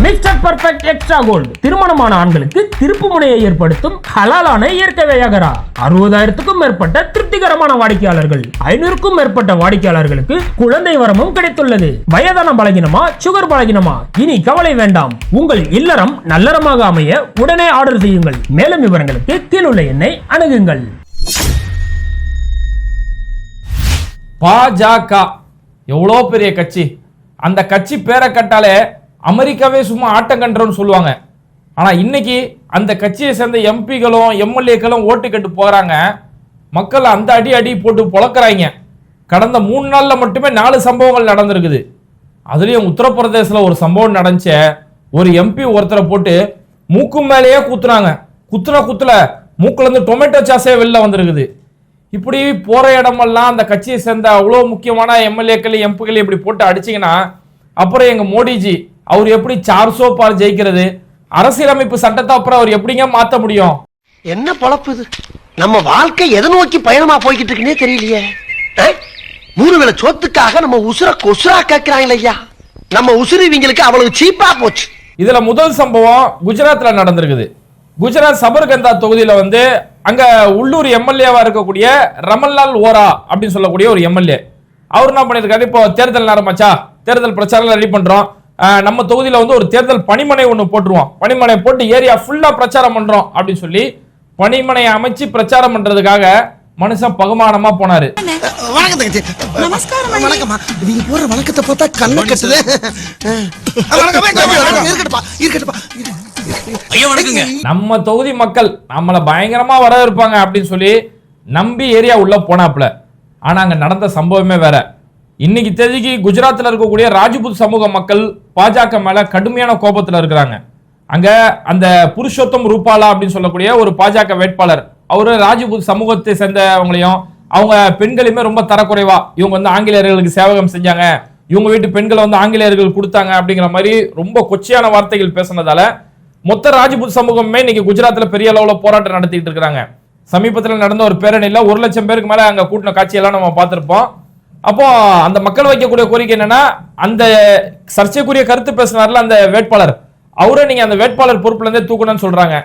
Mister perfect extra gold திருமணமான ஆண்களுக்கு திருப்பு முனையை ஏற்படுத்தும் ஹலாலான இயற்கை வியாகரா. அறுபதாயிரத்துக்கும் மேற்பட்ட திருப்திகரமான வாடிக்கையாளர்கள். ஐநூறுக்கும் மேற்பட்ட வாடிக்கையாளர்களுக்கு குழந்தை வரமும் கிடைத்துள்ளது. வயதான பலகினமா சுகர் பலகினமா? இனி கவலை வேண்டாம். உங்கள் இல்லறம் நல்லறமாக அமைய உடனே ஆர்டர் செய்யுங்கள். மேலும் விவரங்களுக்கு கீழுள்ள எண்ணை அணுகுங்கள். பாஜக எவ்வளோ பெரிய கட்சி. அந்த கட்சி பேரை கட்டாலே அமெரிக்காவே சும்மா ஆட்டம் கண்டுறோன்னு சொல்லுவாங்க. ஆனால் இன்னைக்கு அந்த கட்சியை சேர்ந்த எம்பிகளும் எம்எல்ஏக்களும் ஓட்டு கட்டு போகிறாங்க மக்கள் அந்த அடி அடி போட்டு பொழக்கிறாங்க. கடந்த மூணு நாளில் மட்டுமே நாலு சம்பவங்கள் நடந்திருக்குது. அதுலேயும் உத்தரப்பிரதேசில் ஒரு சம்பவம் நடந்துச்ச. ஒரு எம்பி ஒருத்தரை போட்டு மூக்கு மேலேயே குத்துனாங்க. குத்துன குத்துல மூக்குலேருந்து டொமேட்டோ சாஸே வெளில வந்திருக்குது. இப்படி போகிற இடமெல்லாம் அந்த கட்சியை சேர்ந்த அவ்வளோ முக்கியமான எம்எல்ஏக்கள் எம்பிக்கள் இப்படி போட்டு அடிச்சீங்கன்னா அப்புறம் எங்கள் மோடிஜி அவர் எப்படி சார்சோ பார் ஜெயிக்கிறது? அரசியலமைப்பு சட்டத்தை அப்புறம் அவர் எப்படிங்க மாத்த முடியும்? என்ன பொழப்பு இது? நம்ம வாழ்க்கை எதை நோக்கி பயணமா போய்கிட்டு இருக்குன்னே தெரியலையே? மூணு வேளை சோத்துக்காக நம்ம உசுர கொசுரா கேட்கிறாங்களே ஐயா. நம்ம உசுறு இவங்களுக்கு அவ்வளவு சீப்பா போச்சு. இதுல முதல் சம்பவம் குஜராத்ல நடந்திருக்குது. குஜராத் சபர்கந்தா தொகுதியில வந்து அங்க உள்ளூர் எம்எல்ஏவா இருக்கக்கூடிய ரமன்லால் ஓரா அப்படின்னு சொல்லக்கூடிய ஒரு எம்எல்ஏ. அவர் என்ன பண்ணிருக்காரு? இப்போ தேர்தல் நேரமாச்சா தேர்தல் பிரச்சாரம் ரெடி பண்றோம். நம்ம தொகுதியில வந்து ஒரு தேர்தல் பணிமனை ஒண்ணு போட்டுருவோம். பணிமனை போட்டு ஏரியா ஃபுல்லா பிரச்சாரம் பண்றோம் அப்படின்னு சொல்லி பணிமனையை அமைச்சு பிரச்சாரம் பண்றதுக்காக மனுஷன் பகுமானமா போனாரு. வணக்கத்தை பார்த்தா கண்ணை கட்டுது. நம்ம தொகுதி மக்கள் நம்மளை பயங்கரமா வரவேற்பாங்க அப்படின்னு சொல்லி நம்பி ஏரியா உள்ள போனாப்புல. ஆனா அங்க நடந்த சம்பவமே வேற. இன்னைக்கு தேதிக்கு குஜராத்தில் இருக்கக்கூடிய ராஜ்புத் சமூக மக்கள் பாஜக மேல கடுமையான கோபத்தில் இருக்கிறாங்க. அங்க அந்த புருஷோத்தம் ரூபாலா அப்படின்னு சொல்லக்கூடிய ஒரு பாஜக வேட்பாளர் அவரு ராஜ்புத் சமூகத்தை சேர்ந்தவங்களையும் அவங்க பெண்களையுமே ரொம்ப தரக்குறைவா இவங்க வந்து ஆங்கிலேயர்களுக்கு சேவகம் செஞ்சாங்க இவங்க வீட்டு பெண்களை வந்து ஆங்கிலேயர்கள் கொடுத்தாங்க அப்படிங்கிற மாதிரி ரொம்ப கொச்சையான வார்த்தைகள் பேசினதால மொத்த ராஜ்புத் சமூகமே இன்னைக்கு குஜராத்ல பெரிய அளவுல போராட்டம் நடத்திட்டு இருக்கிறாங்க. சமீபத்தில் நடந்த ஒரு பேரணியில் ஒரு லட்சம் பேருக்கு மேல அங்க கூட்டின காட்சியெல்லாம் நம்ம பார்த்திருப்போம். அப்போ அந்த மக்கள் வைக்கக்கூடிய கோரிக்கை என்னன்னா அந்த சர்ச்சைக்குரிய கருத்து பேசினார்ல அந்த வேட்பாளர். அவரை நீங்க அந்த வேட்பாளர் பொறுப்புல இருந்தே தூக்கணும்னு சொல்றாங்க.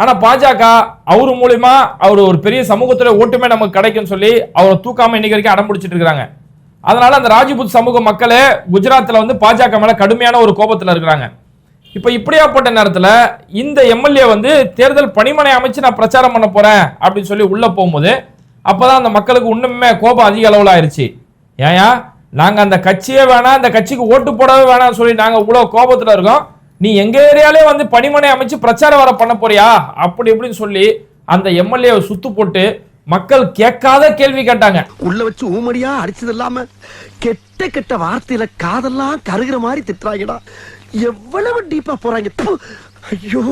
ஆனா பாஜக அவரு மூலியமா அவர் ஒரு பெரிய சமூகத்துல ஓட்டுமே நமக்கு கிடைக்கும்னு சொல்லி அவரை தூக்காம இன்னைக்கு வரைக்கும் அடம் பிடிச்சிட்டு இருக்காங்க அதனால அந்த ராஜ்புத் சமூக மக்களே குஜராத்தில் வந்து பாஜக மேல கடுமையான ஒரு கோபத்தில் இருக்கிறாங்க. இப்போ இப்படியாப்பட்ட நேரத்தில் இந்த எம்எல்ஏ வந்து தேர்தல் பணிமனை அமைச்சு நான் பிரச்சாரம் பண்ண போறேன் அப்படின்னு சொல்லி உள்ள போகும்போது அப்பதான் அந்த மக்களுக்கு இன்னுமே கோபம் அதிக அளவில் ஆயிடுச்சு ஏயா நாங்க அந்த கட்சியே வேணாம் அந்த கட்சிக்கு ஓட்டு போடவே வேணாம்னு சொல்லி நாங்க இவ்வளவு கோபத்துல இருக்கோம். நீ எங்க ஏரியாலே வந்து பணிமனை அமைச்சு பிரச்சாரம் வர பண்ண போறியா? அப்படி இப்படின்னு சொல்லி அந்த எம்எல்ஏவை சுத்து போட்டு மக்கள் கேட்காத கேள்வி கேட்டாங்க. உள்ள வச்சு ஊமடியா அடிச்சது இல்லாம கெட்ட கெட்ட வார்த்தையில காதெல்லாம் கருகிற மாதிரி திட்டுறாங்கடா. எவ்வளவு டீப்பா போறாங்க. ஐயோ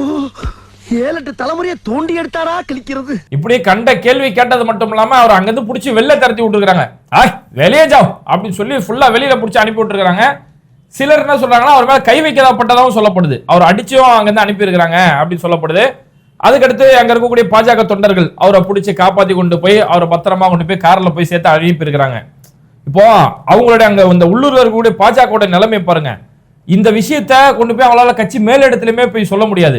ஏழு எட்டு தலைமுறையை தோண்டி எடுத்தாரா கிழிக்கிறது. இப்படி கண்ட கேள்வி கேட்டது மட்டும் இல்லாம அவர் அங்கிருந்து புடிச்சு வெளில தரத்தி விட்டுருக்காங்க ஆய் வெளியே ஜாவ் அப்படின்னு சொல்லி ஃபுல்லாக வெளியில் பிடிச்சி அனுப்பி விட்டுருக்காங்க சிலர் என்ன சொல்கிறாங்கன்னா அவர் மேலே கை வைக்கப்பட்டதாகவும் சொல்லப்படுது. அவர் அடிச்சும் அங்கேருந்து அனுப்பியிருக்கிறாங்க அப்படின்னு சொல்லப்படுது. அதுக்கடுத்து அங்கே இருக்கக்கூடிய பாஜக தொண்டர்கள் அவரை பிடிச்சி காப்பாற்றி கொண்டு போய் அவரை பத்திரமா கொண்டு போய் காரில் போய் சேர்த்து அனுப்பி இப்போ அவங்களுடைய அங்கே இந்த உள்ளூரில் இருக்கக்கூடிய பாஜகவுடைய நிலைமை பாருங்க. இந்த விஷயத்த கொண்டு போய் அவங்களால கட்சி மேலிடத்துலையுமே போய் சொல்ல முடியாது.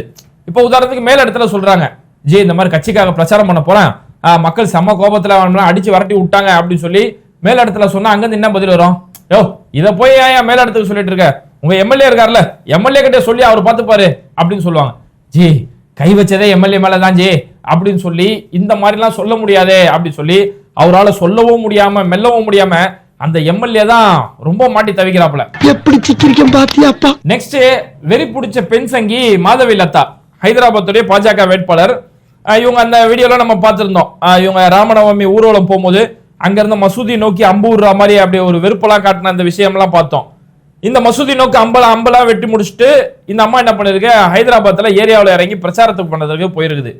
இப்போ உதாரணத்துக்கு மேலிடத்துல சொல்றாங்க. ஜி இந்த மாதிரி கட்சிக்காக பிரச்சாரம் பண்ண போறேன். மக்கள் செம்ம கோபத்தில் அவங்கள அடிச்சு விரட்டி விட்டாங்க அப்படின்னு சொல்லி மேலிடத்துல சொன்னா அங்கிருந்து என்ன பதில் வரும்? யோ இத போய் ஏன் மேலிடத்துக்கு சொல்லிட்டு இருக்க? உங்க எம்எல்ஏ இருக்கார்ல எம்எல்ஏ கிட்ட சொல்லி அவர் பார்த்துப்பாரு அப்படின்னு சொல்லுவாங்க. ஜி கை வச்சதே எம்எல்ஏ மேல தான் ஜி அப்படின்னு சொல்லி இந்த மாதிரிலாம் சொல்ல முடியாதே அப்படின்னு சொல்லி அவரால சொல்லவும் முடியாம மெல்லவும் முடியாம அந்த எம்எல்ஏ தான் ரொம்ப மாட்டி தவிக்கிறாப்புல. எப்படி சிக்கிரிக்கம் பாத்தியாப்பா நெக்ஸ்ட் வெறி பிடிச்ச பெண் சங்கி மாதவி லதா ஹைதராபாத்துடைய பாஜக வேட்பாளர். இவங்க அந்த வீடியோல நம்ம பார்த்திருந்தோம். இவங்க ராமநவமி ஊர்வலம் போகும்போது அங்கேருந்து மசூதி நோக்கி அம்பு விடுற மாதிரி அப்படி ஒரு வெறுப்பெல்லாம் காட்டின அந்த விஷயம்லாம் பார்த்தோம். இந்த மசூதி நோக்கி அம்பலாம் அம்பலாம் வெட்டி முடிச்சுட்டு இந்த அம்மா என்ன பண்ணிருக்கு? ஹைதராபாத்தில் ஏரியாவில் இறங்கி பிரச்சாரத்துக்கு பண்ணதுக்கு போயிருக்குது.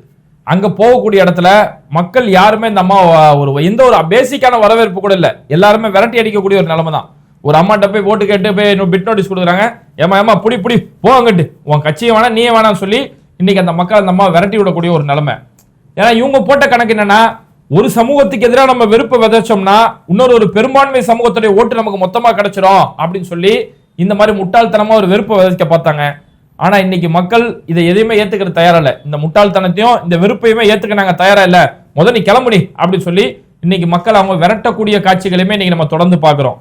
அங்கே போகக்கூடிய இடத்துல மக்கள் யாருமே இந்த அம்மா ஒரு எந்த ஒரு பேசிக்கான வரவேற்பு கூட இல்லை. எல்லாருமே விரட்டி அடிக்கக்கூடிய ஒரு நிலைமை தான் ஒரு அம்மாட்ட போய் ஓட்டு கேட்டு போய் பிட் நோட்டீஸ் கொடுக்குறாங்க. ஏமா ஏமா புடி புடி போங்கட்டு உன் கட்சியை வேணாம் நீயே வேணாம்னு சொல்லி இன்னைக்கு அந்த மக்கள் அந்த அம்மா விரட்டி விடக்கூடிய ஒரு நிலைமை. ஏன்னா இவங்க போட்ட கணக்கு என்னன்னா ஒரு சமூகத்துக்கு எதிராக நம்ம வெறுப்பை விதைச்சோம்னா இன்னொரு ஒரு பெரும்பான்மை சமூகத்துடைய ஓட்டு நமக்கு மொத்தமா கிடைச்சிரும் அப்படின்னு சொல்லி இந்த மாதிரி முட்டாள்தனமா ஒரு வெறுப்பை விதைக்க பார்த்தாங்க. ஆனா இன்னைக்கு மக்கள் இதை எதையுமே ஏத்துக்கிற தயாரா இல்ல. இந்த முட்டாள்தனத்தையும் இந்த வெறுப்பையுமே ஏத்துக்க நாங்க தயாரா இல்ல. முத நீ கிளம்புடி அப்படின்னு சொல்லி இன்னைக்கு மக்கள் அவங்க விரட்டக்கூடிய காட்சிகளையுமே இன்னைக்கு நம்ம தொடர்ந்து பாக்குறோம்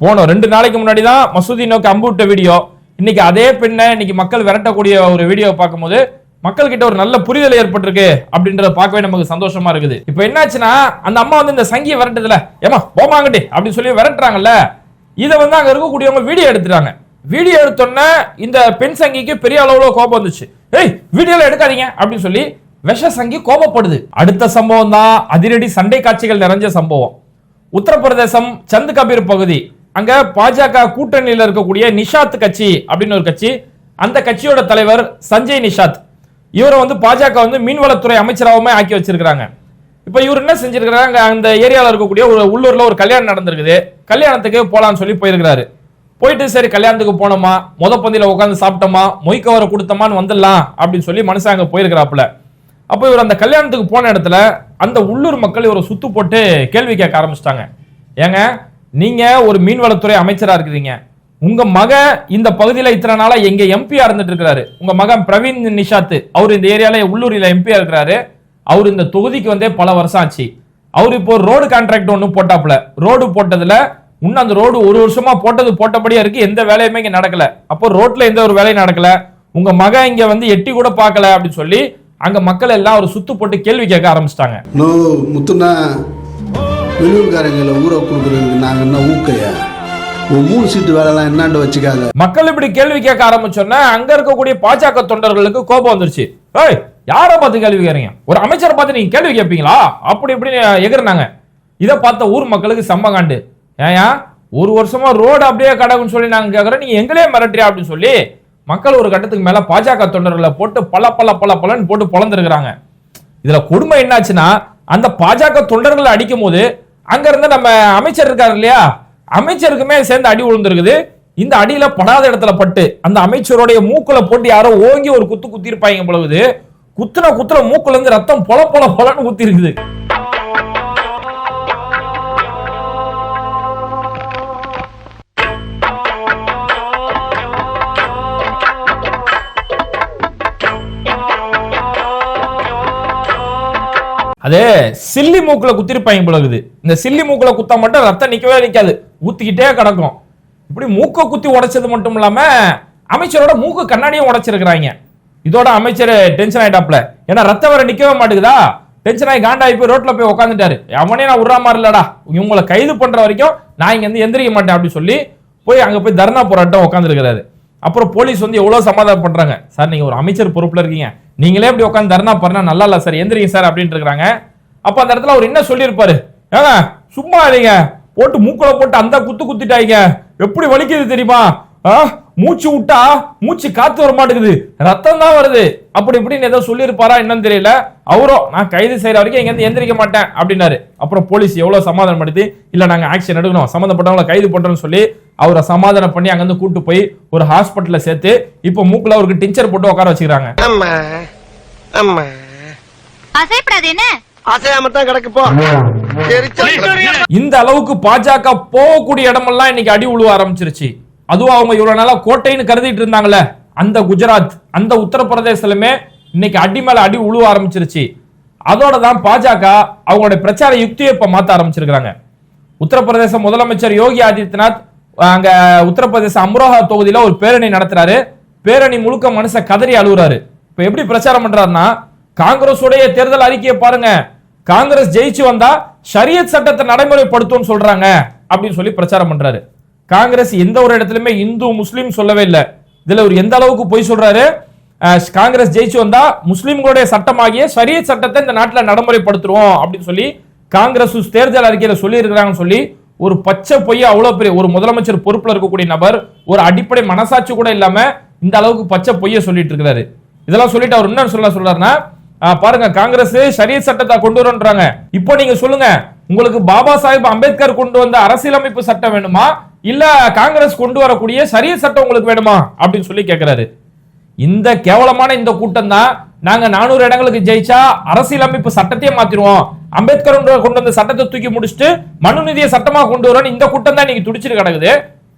போனோம் ரெண்டு நாளைக்கு முன்னாடி தான் மசூதி நோக்கி அம்பு விட்ட வீடியோ. இன்னைக்கு அதே பெண்ணை இன்னைக்கு மக்கள் விரட்டக்கூடிய ஒரு வீடியோ பார்க்கும்போது மக்கள் கிட்ட ஒரு நல்ல புரிதல் ஏற்பட்டிருக்கு அப்படின்றத பார்க்கவே நமக்கு சந்தோஷமா இருக்குது. இப்போ என்னாச்சுன்னா அந்த அம்மா வந்து இந்த சங்கியை விரட்டுதுல. ஏமா போமாங்கடி அப்படின்னு சொல்லி விரட்டுறாங்கல்ல. இதை வந்து அங்க இருக்கக்கூடியவங்க வீடியோ எடுத்துட்டாங்க. வீடியோ எடுத்தோன்னே இந்த பெண் சங்கிக்கு பெரிய அளவுல கோபம் வந்துச்சு. ஏய் வீடியோல எடுக்காதீங்க அப்படின்னு சொல்லி விஷ சங்கி கோபப்படுது. அடுத்த சம்பவம் தான் அதிரடி சண்டை காட்சிகள் நிறைஞ்ச சம்பவம். உத்தரப்பிரதேசம் சந்து கபீர் பகுதி. அங்க பாஜக கூட்டணியில் இருக்கக்கூடிய நிஷாத் கட்சி அப்படின்னு ஒரு கட்சி. அந்த கட்சியோட தலைவர் சஞ்சய் நிஷாத். இவரை வந்து பாஜக வந்து மீன்வளத்துறை அமைச்சராகவுமே ஆக்கி வச்சிருக்கிறாங்க. இப்போ இவர் என்ன செஞ்சிருக்கிறாங்க அந்த ஏரியாவில் இருக்கக்கூடிய ஒரு உள்ளூரில் ஒரு கல்யாணம் நடந்திருக்குது. கல்யாணத்துக்கு போகலான்னு சொல்லி போயிருக்கிறாரு. போயிட்டு சரி கல்யாணத்துக்கு போனோமா? முத பந்தியில் உட்காந்து சாப்பிட்டோமா மொய்க்கவரை கொடுத்தோமான்னு வந்துடலாம் அப்படின்னு சொல்லி மனுஷன் அங்கே போயிருக்கிறாப்புல. அப்போ இவர் அந்த கல்யாணத்துக்கு போன இடத்துல அந்த உள்ளூர் மக்கள் இவரை சுத்து போட்டு கேள்வி கேட்க ஆரம்பிச்சிட்டாங்க. ஏங்க நீங்கள் ஒரு மீன்வளத்துறை அமைச்சராக இருக்கிறீங்க. உங்க மக இந்த பகுதியில் இத்தனை நாளா எங்க எம்பியா இருந்துட்டு இருக்கிறாரு. உங்க மகன் பிரவீன் நிஷாத் அவர் இந்த ஏரியால உள்ளூரில் எம்பியா இருக்கிறாரு. அவர் இந்த தொகுதிக்கு வந்தே பல வருஷம் ஆச்சு. அவர் இப்போ ரோடு கான்ட்ராக்ட் ஒன்று போட்டாப்புல. ரோடு போட்டதுல இன்னும் அந்த ரோடு ஒரு வருஷமா போட்டது போட்டபடியா இருக்கு எந்த வேலையுமே இங்க நடக்கல. அப்போ ரோட்ல எந்த ஒரு வேலையும் நடக்கல. உங்க மகன் இங்க வந்து எட்டி கூட பார்க்கல அப்படின்னு சொல்லி அங்க மக்கள் எல்லாம் ஒரு சுத்து போட்டு கேள்வி கேட்க ஆரம்பிச்சிட்டாங்க. முத்துனா வெளியூர்காரங்களை ஊரை கொடுக்குறதுக்கு நாங்க என்ன ஊக்கையா? மூணு சீட்டு வேலைலாம் என்னாண்டு வச்சுக்காத? மக்கள் இப்படி கேள்வி கேட்க ஆரம்பிச்சோன்னா அங்க இருக்கக்கூடிய பாஜக தொண்டர்களுக்கு கோபம் வந்துருச்சு. ஏய் யாரை பார்த்து கேள்வி கேட்கறீங்க? ஒரு அமைச்சரை பார்த்து நீங்க கேள்வி கேட்பீங்களா? அப்படி இப்படி எகிறனாங்க இதை பார்த்த ஊர் மக்களுக்கு செம்ம காண்டு. ஏயா ஒரு வருஷமா ரோடு அப்படியே கடக்குன்னு சொல்லி நாங்க கேட்கறோம் நீங்க எங்களே மிரட்டுறியா அப்படின்னு சொல்லி மக்கள் ஒரு கட்டத்துக்கு மேல பாஜக தொண்டர்களை போட்டு பல பல பல பலன்னு போட்டு பொழந்திருக்கிறாங்க. இதுல கொடுமை என்னாச்சுன்னா அந்த பாஜக தொண்டர்களை அடிக்கும் போது அங்க இருந்து நம்ம அமைச்சர் இருக்காரு இல்லையா? அமைச்சருக்குமே சேர்ந்து அடி விழுந்திருக்குது இந்த அடியில படாத இடத்துல பட்டு அந்த அமைச்சருடைய மூக்குல போட்டு யாரோ ஓங்கி ஒரு குத்து குத்தி இருப்பாங்க பொழுது குத்துன குத்துன மூக்குல இருந்து ரத்தம் பொல பொல பொலன்னு ஊத்தி இருக்குது அது சில்லி மூக்குல குத்திருப்பாங்க பொழுது இந்த சில்லி மூக்குல குத்தா மட்டும் ரத்தம் நிக்கவே நிக்காது. ஊத்திக்கிட்டே கிடக்கும். இப்படி மூக்கை குத்தி உடைச்சது மட்டும் இல்லாம அமைச்சரோட மூக்கு கண்ணாடியும் உடைச்சிருக்கிறாங்க. இதோட அமைச்சர் டென்ஷன் ஆயிட்டாப்ல ஏன்னா ரத்தம் வர நிக்கவே மாட்டேங்குதா? டென்ஷன் ஆகி காண்டாகி போய் ரோட்ல போய் உட்காந்துட்டாரு அவனே நான் விடுற மாதிரி இல்லடா. இவங்களை கைது பண்ற வரைக்கும் நான் இங்க இருந்து எந்திரிக்க மாட்டேன் அப்படின்னு சொல்லி போய் அங்க போய் தர்ணா போராட்டம் உட்காந்துருக்கிறாரு அப்புறம் போலீஸ் வந்து எவ்வளோ சமாதானம் பண்ணுறாங்க சார் நீங்கள் ஒரு அமைச்சர் பொறுப்பில் இருக்கீங்க. நீங்களே இப்படி உட்காந்து தர்ணா பண்ணா நல்லா இல்லை சார். எந்திரிங்க சார் அப்படின்ட்டு இருக்கிறாங்க. அப்போ அந்த இடத்துல அவர் என்ன சொல்லியிருப்பாரு? ஏங்க சும்மா இல்லைங்க போட்டு மூக்களை போட்டு அந்த குத்து குத்திட்டாங்க எப்படி வலிக்குது தெரியுமா? ஆ, மூச்சு விட்டா மூச்சு காத்து வர மாட்டேங்குது. ரத்தம் தான் வருது. அப்படி இப்படின்னு ஏதோ சொல்லியிருப்பாரா என்னன்னு தெரியல. அவரோ நான் கைது செய்யற வரைக்கும் இங்க இருந்து எந்திரிக்க மாட்டேன் அப்படின்னாரு. அப்புறம் போலீஸ் எவ்வளவு சமாதானப்படுத்தி இல்ல நாங்க ஆக்ஷன் எடுக்கணும். சம்மந்தப்பட்டவங்களை கைது பண்றோம்னு சொல்லி அவரை சமாதானம் பண்ணி அங்க இருந்து கூட்டு போய் ஒரு ஹாஸ்பிட்டல்ல சேர்த்து இப்போ மூக்குல அவருக்கு டிஞ்சர் போட்டு உட்கார வச்சுக்கிறாங்க. அசையாம தான் கிடக்கு போ. இந்த அளவுக்கு பாஜக போகக்கூடிய இடமெல்லாம் இன்னைக்கு அடி உழுவ ஆரம்பிச்சிருச்சு. அதுவும் அவங்க இவ்வளவு நாளா கோட்டைன்னு கருதிட்டு இருந்தாங்கல்ல? அந்த குஜராத் அந்த உத்தரப்பிரதேசலுமே இன்னைக்கு அடி மேல அடி உழுவ ஆரம்பிச்சிருச்சு. அதோட தான் பாஜக அவங்களுடைய பிரச்சார யுக்தியை இப்ப மாத்த ஆரம்பிச்சிருக்கிறாங்க. உத்தரப்பிரதேச முதலமைச்சர் யோகி ஆதித்யநாத் அங்க உத்தரப்பிரதேச அம்ரோஹா தொகுதியில ஒரு பேரணி நடத்துறாரு. பேரணி முழுக்க மனுஷ கதறி அழுகுறாரு. இப்ப எப்படி பிரச்சாரம் பண்றாருன்னா காங்கிரஸ் உடைய தேர்தல் அறிக்கையை பாருங்க. காங்கிரஸ் ஜெயிச்சு வந்தா ஷரியத் சட்டத்தை நடைமுறைப்படுத்தும்னு சொல்றாங்க. அப்படின்னு சொல்லி பிரச்சாரம் பண்றாரு. காங்கிரஸ் எந்த ஒரு இடத்துலயுமே இந்து முஸ்லீம் சொல்லவே இல்லை. இதுல ஒரு எந்த அளவுக்கு போய் சொல்றாரு? காங்கிரஸ் ஜெயிச்சு வந்தா முஸ்லீம்களுடைய சட்டமாகிய சரிய சட்டத்தை இந்த நாட்டில் நடைமுறைப்படுத்துவோம் அப்படின்னு சொல்லி காங்கிரஸ் தேர்தல் அறிக்கையில சொல்லி இருக்கிறாங்கன்னு சொல்லி ஒரு பச்சை பொய் அவ்வளவு பெரிய ஒரு முதலமைச்சர் பொறுப்புல இருக்கக்கூடிய நபர் ஒரு அடிப்படை மனசாட்சி கூட இல்லாம இந்த அளவுக்கு பச்சை பொய்ய சொல்லிட்டு இருக்கிறாரு. இதெல்லாம் சொல்லிட்டு அவர் என்ன சொல்ல சொல்றாருன்னா பாருங்க காங்கிரஸ் சரிய சட்டத்தை கொண்டு வரோன்றாங்க. இப்போ நீங்க சொல்லுங்க உங்களுக்கு பாபா சாஹிப் அம்பேத்கர் கொண்டு வந்த அரசியலமைப்பு சட்டம் வேணுமா? இல்ல காங்கிரஸ் கொண்டு வரக்கூடிய சரிய சட்டம் உங்களுக்கு வேணுமா? அப்படின்னு சொல்லி கேட்கிறாரு இந்த கேவலமான இந்த கூட்டம் தான் நாங்க நானூறு இடங்களுக்கு ஜெயிச்சா அரசியலமைப்பு சட்டத்தையே மாத்திருவோம். அம்பேத்கர் கொண்டு கொண்டு வந்த சட்டத்தை தூக்கி முடிச்சுட்டு மனு நிதியை சட்டமா கொண்டு வரோம் இந்த கூட்டம் தான் இன்னைக்கு துடிச்சிட்டு கிடக்குது.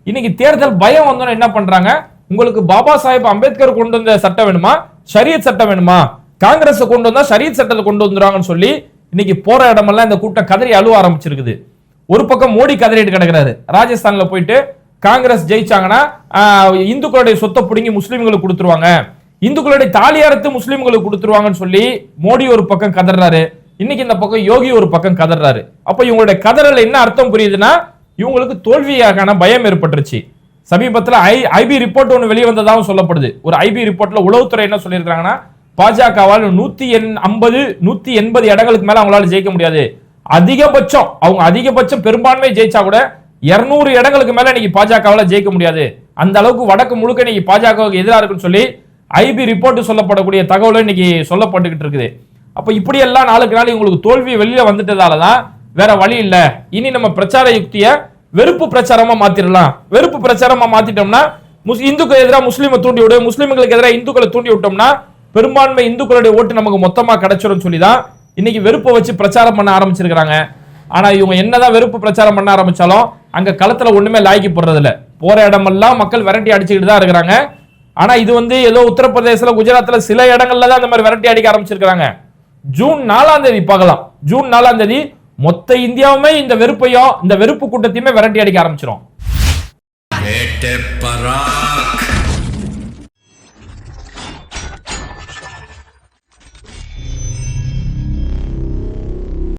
இன்னைக்கு தேர்தல் பயம் வந்தோன்னு என்ன பண்றாங்க? உங்களுக்கு பாபா சாஹேப் அம்பேத்கர் கொண்டு வந்த சட்டம் வேணுமா? ஷரியத் சட்டம் வேணுமா? காங்கிரஸ் கொண்டு வந்தா ஷரியத் சட்டத்தை கொண்டு வந்துடுவாங்கன்னு சொல்லி இன்னைக்கு போற இடமெல்லாம் இந்த கூட்டம் கதறி அழுவ ஆரம்பிச்சிருக்குது. ஒரு பக்கம் மோடி கதறிட்டு கிடக்குறாரு. ராஜஸ்தான்ல போயிட்டு காங்கிரஸ் ஜெயிச்சாங்கன்னா இந்துக்களுடைய சொத்தை பிடுங்கி முஸ்லீம்களுக்கு கொடுத்துருவாங்க. இந்துக்களுடைய தாலியாரத்து முஸ்லீம்களுக்கு கொடுத்துருவாங்கன்னு சொல்லி மோடி ஒரு பக்கம் கதறாரு. இன்னைக்கு இந்த பக்கம் யோகி ஒரு பக்கம் கதறாரு. அப்ப இவங்களுடைய கதறல என்ன அர்த்தம் புரியுதுன்னா இவங்களுக்கு தோல்வியாகான பயம் ஏற்பட்டுருச்சு. சமீபத்தில் ஐ ஐபி ரிப்போர்ட் ஒன்று வெளியே வந்ததாகவும் சொல்லப்படுது. ஒரு ஐபி ரிப்போர்ட்ல உளவுத்துறை என்ன சொல்லியிருக்காங்கன்னா பாஜகவால் நூத்தி எண் ஐம்பது நூத்தி எண்பது இடங்களுக்கு மேல அவங்களால ஜெயிக்க முடியாது. அதிகபட்சம் அவங்க அதிகபட்சம் பெரும்பான்மை ஜெயிச்சா கூட 200 இடங்களுக்கு மேல இன்னைக்கு பாஜகவால ஜெயிக்க முடியாது. அந்த அளவுக்கு வடக்கு முழுக்க இன்னைக்கு பாஜகவுக்கு எதிராக இருக்குன்னு சொல்லி ஐபி ரிப்போர்ட் சொல்லப்படக்கூடிய தகவலும் இன்னைக்கு சொல்லப்பட்டுக்கிட்டு இருக்குது. அப்ப இப்படி எல்லாம் நாளுக்கு நாள் இவங்களுக்கு தோல்வி வெளியில வந்துட்டதால தான் வேற வழி இல்ல. இனி நம்ம பிரச்சார யுக்திய வெறுப்பு பிரச்சாரமா மாத்திரலாம். வெறுப்பு பிரச்சாரமா மாத்திட்டோம்னா முஸ் எதிராக முஸ்லீமை தூண்டி விடு முஸ்லீம்களுக்கு எதிராக இந்துக்களை தூண்டி விட்டோம்னா பெரும்பான்மை இந்துக்களுடைய ஓட்டு நமக்கு மொத்தமா கிடைச்சிடும் சொல்லி தான் இன்னைக்கு வெறுப்பை வச்சு பிரச்சாரம் பண்ண ஆரம்பிச்சிருக்கிறாங்க. ஆனா இவங்க என்னதான் வெறுப்பு பிரச்சாரம் பண்ண ஆரம்பிச்சாலும் அங்க களத்துல ஒண்ணுமே லாய்க்கு போடுறது இல்ல போற இடமெல்லாம் மக்கள் விரட்டி அடிச்சுக்கிட்டு தான் இருக்கிறாங்க. ஆனா இது வந்து ஏதோ உத்தரப்பிரதேசல குஜராத்ல சில இடங்கள்ல தான் இந்த மாதிரி விரட்டி அடிக்க ஆரம்பிச்சிருக்காங்க ஜூன் நாலாம் தேதி பார்க்கலாம். ஜூன் நாலாம் தேதி மொத்த இந்தியாவுமே இந்த வெறுப்பையும் இந்த வெறுப்பு கூட்டத்தையுமே விரட்டி அடிக்க ஆரம்பிச்சிடும்